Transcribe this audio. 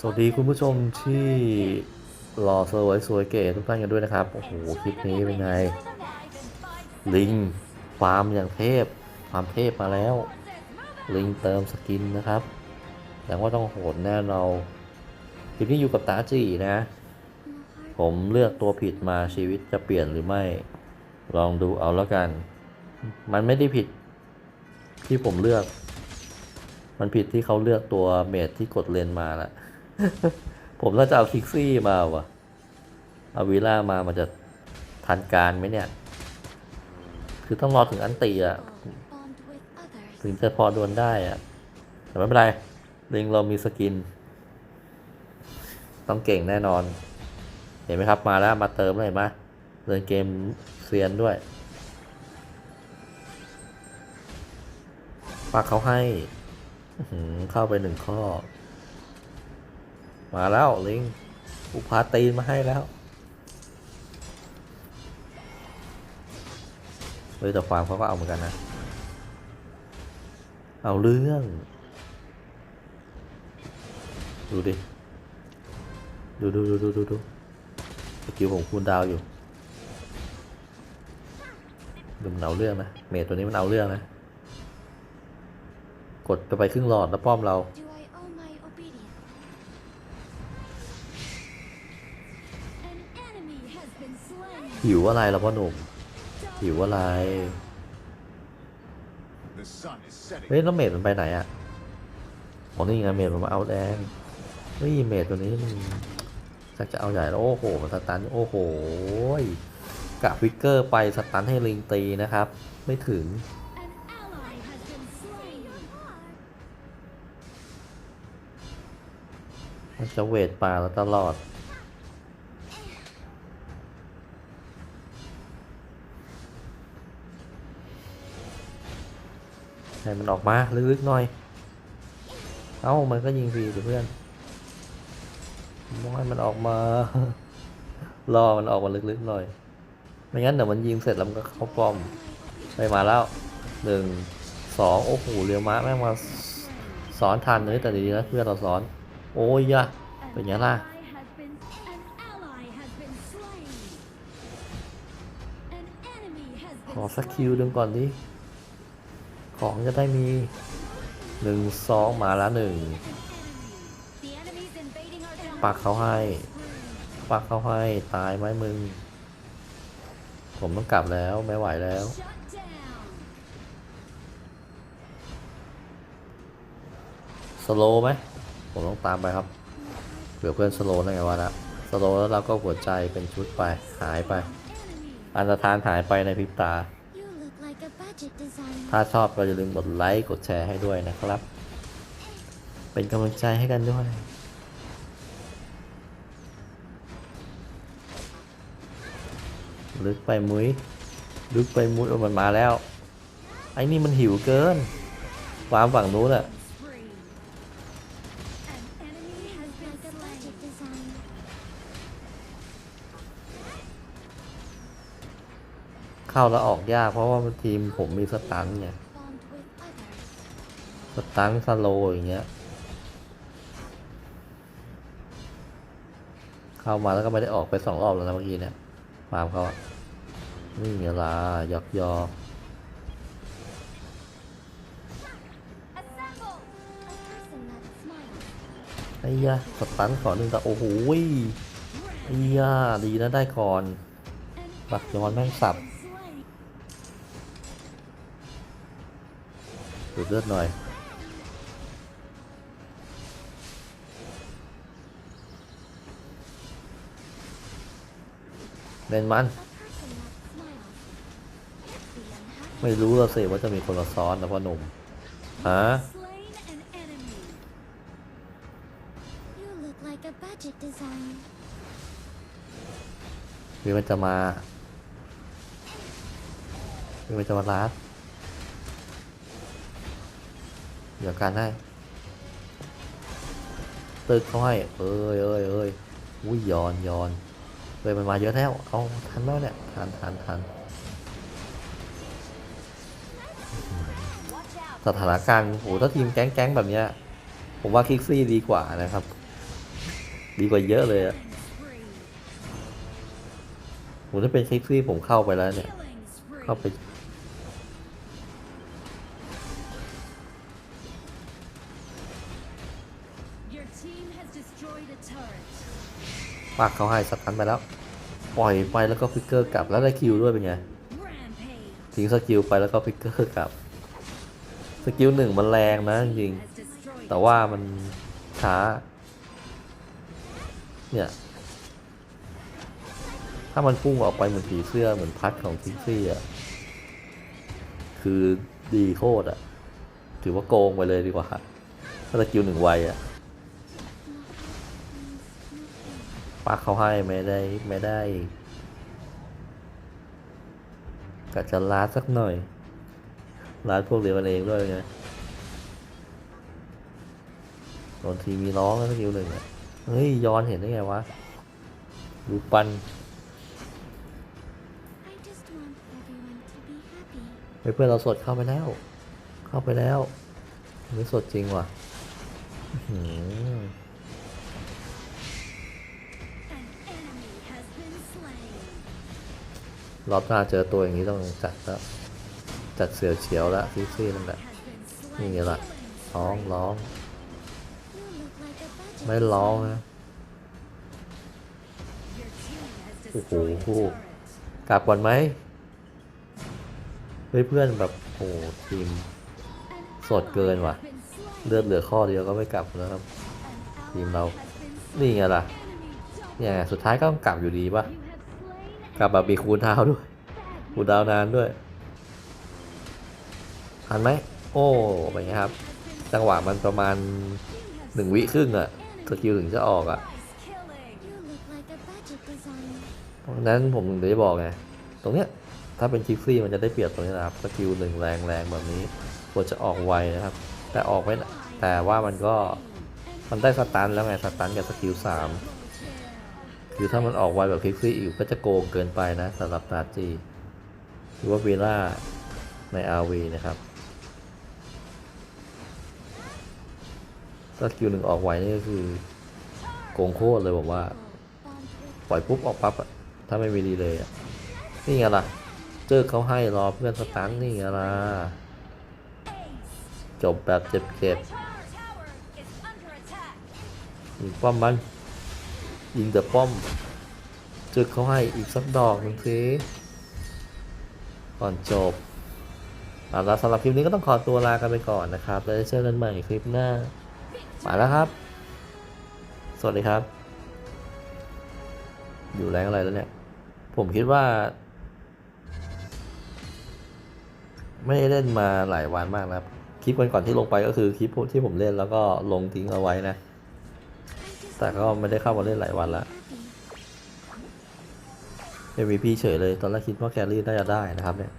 สวัสดีคุณผู้ชมที่รอสวยสวยเก๋ทุกท่านกันด้วยนะครับ โอ้โห คลิปนี้เป็นไง ลิงฟาร์มอย่างเทพฟามเทพมาแล้ว ลิงเติมสกินนะครับแต่ว่าต้องโหดแน่เรา คลิปนี้อยู่กับตาจีนะ ผมเลือกตัวผิดมาชีวิตจะเปลี่ยนหรือไม่ ลองดูเอาแล้วกัน มันไม่ได้ผิดที่ผมเลือก มันผิดที่เขาเลือกตัวเมดที่กดเลนมาแหละ ผมน่าจะเอาคิกซี่มาวะเอาวีล่ามามันจะทันการไหมเนี่ย คือต้องรอถึงอันตีอะถึงจะพอดวลได้อะแต่ไม่เป็นไรลิงเรามีสกิน ต้องเก่งแน่นอน เห็นไหมครับมาแล้วมาเติมเลยเห็นไหมเล่นเกมเซียนด้วยปักเขาให้อื้อหือเข้าไปหนึ่งข้อ มาแล้วลิงอุพาตีนมาให้แล้วเฮ้ยแต่ความเขาก็เอาเหมือนกันนะ เอาเรื่อง ดูดิ ดูดูดูดูดูดูสกิลผมคูณดาวอยู่ดูมันเอาเรื่องนะ เมทตัวนี้มันเอาเรื่องนะ กดไปไปครึ่งหลอดแล้วป้อมเรา หิวอะไรล้วพ่อหนุ่มหิวอะไรเฮ้ยแล้วเมดมันไปไหนอะ่ะอ๋อนี่ไงเมดมันมาเอาแดงเฮ้ยเมดตัวนี้มันชักจะเอาใหญ่แล้วโอ้โหมันสตันโอ้โหกะฟิกเกอร์ไปสตันให้ลิงตีนะครับ ไม่ถึงมันจะเวทป่าเราตลอด ให้มันออกมาลึกๆหน่อย เอ้ามันก็ยิงฟรีเพื่อนมองให้มันออกมารอมันออกมาลึกๆหน่อย ไม่งั้นเดี๋ยวมันยิงเสร็จแล้วมันก็เข้าป้อมไปมาแล้วหนึ่งสองโอ้โหเรียวม้าแม่งมาสอนทันเลยแต่ดีนะเพื่อนเราสอน โอ้ยยะเป็นไงล่ะขอสักคิวดึงก่อนดิ ของจะได้มีหนึ่งสองมาล้วหนึ่งปักเขาให้ ปักเขาให้ ตายไหมมึง ผมต้องกลับแล้วไม่ไหวแล้วสโลไหมผมต้องตามไปครับเผื่อเพื่อนสโลว์ได้ไงวะนะสโลแล้วเราก็หัวใจเป็นชุดไปหายไป อันตรธานหายไปในพริบตา ถ้าชอบก็อย่าลืมกดไลค์กดแชร์ให้ด้วยนะครับ เป็นกำลังใจให้กันด้วยลึกไปมุ้ยลึกไปมุ้ยโอ้มันมาแล้ว ไอ้นี่มันหิวเกินวามฝั่งนู้นอะ เข้าแล้วออกยากเพราะว่าทีมผมมีสตันไง Bond with others. สตันสโลอย่างเงี้ย เข้ามาแล้วก็ไม่ได้ออกไปสองรอบแล้วนะเมื่อกี้เนี่ยฟาร์มเขาอะนี่ไงล่ะหยอกหยอกไอ้ยะสตันขอหนึ่งแต่โอ้โหไอ้ยะดีนะได้ก่อนบักยอนแม่งสับูดเลือดหน่อยเล่นมัน ไม่รู้ละสิว่าจะมีคนมาซ้อนนะพ่อหนุ่มฮะ หรือมันจะมาหรือมันจะมาลัด เดี๋ยวการให้ตึกเขาให้เอ้ยเอ้ยเอ้ยอุ้ยยอนยอนเฮ้ยมันมาเยอะแล้วเอาทันแล้วเนี่ยทันทันทันสถานการณ์โหถ้าทีมแก๊งๆแบบเนี้ยผมว่าคิกซี่ดีกว่านะครับ ดีกว่าเยอะเลยอะผมถ้าเป็นคลิกซี่ผมเข้าไปแล้วเนี่ย เข้าไป ปากเขาให้สตันไปแล้ว ปล่อยไปแล้วก็ฟิกเกอร์กลับแล้วได้คิวด้วยเป็นไงทิ้งสกิลไปแล้วก็ฟิกเกอร์กลับ สกิลหนึ่งมันแรงนะจริงแต่ว่ามันช้า เนี่ย ถ้ามันพุ่งออกไปเหมือนผีเสื้อเหมือนพัดของคิกซี่อะ คือดีโคตรอะ ถือว่าโกงไปเลยดีกว่าถ้าสกิลหนึ่งไวอะ ปักเขาให้ไม่ได้ไม่ได้กะจะลาดสักหน่อยลาดพวกเดียวกันเองด้วยไงโดนทีมีร้องแล้วสกิลหนึ่งอะเฮ้ยย้อนเห็นได้ไงวะดูปัน I just want everyone to be happy. เฮ้ยเพื่อนเราสดเข้าไปแล้ว เข้าไปแล้วนี่สดจริงว่ะ รอบหน้าเจอตัวอย่างนี้ต้องจัดแล้วจัดเสือเฉียวแล้วซีซีนั่นแหละนี่ไงล่ะร้องร้องไม่ร้องนะโอ้โหกลับก่อนไหมเฮ้ยเพื่อนแบบโอ้ทีมสดเกินว่ะ เลือดเหลือข้อเดียวก็ไม่กลับแล้วครับ ทีมเรา นี่ไงล่ะเนี่ยสุดท้ายก็ต้องกลับอยู่ดีป่ะ กลับแบบมีคูณดาวด้วยคูณดาวนานด้วยทันไหมโอ้เป็นไงครับ จังหวะมันประมาณหนึ่งวิครึ่งอะสกิลถึงจะออกอะเพราะนั้นผมถึงได้บอกไงตรงเนี้ยถ้าเป็นคิกซี่มันจะได้เปรียบตรงนี้นะครับสกิลหนึ่งแรงแรงแบบนี้ควรจะออกไวนะครับ แต่ออกไม่แต่ว่ามันก็มันได้สตันแล้วไงสตันกับสกิลสาม คือถ้ามันออกไวแบบคลิกซี่อีกก็จะโกงเกินไปนะสำหรับตาจีหรือว่าเวล่าใน RV นะครับสกิลหนึ่งออกไวนี่ก็คือโกงโคตรเลยผมว่า ปล่อยปุ๊บออกปั๊บอะถ้าไม่มีดีเลยอะนี่ไงล่ะ เจอเขาให้รอเพื่อนสตันนี่ไงล่ะ จบแบบเจ็บเจ็บป้อมมัน ยิงแต่ป้อมเจอเขาให้อีกสักดอกหนึ่งสิก่อนจบเอาละสำหรับคลิปนี้ก็ต้องขอตัวลากันไปก่อนนะครับแล้วเจอกันใหม่คลิปหน้าไปแล้วครับ สวัสดีครับ อยู่แรงอะไรแล้วเนี่ย ผมคิดว่า ไม่ได้เล่นมาหลายวันมากนะครับ คลิปก่อนๆที่ลงไปก็คือคลิปที่ผมเล่นแล้วก็ลงทิ้งเอาไว้นะ แต่ก็ไม่ได้เข้ามาเล่นหลายวันละ Happy. MVP เฉยเลย ตอนแรกคิดว่าแครี่น่าจะได้นะครับเนี่ย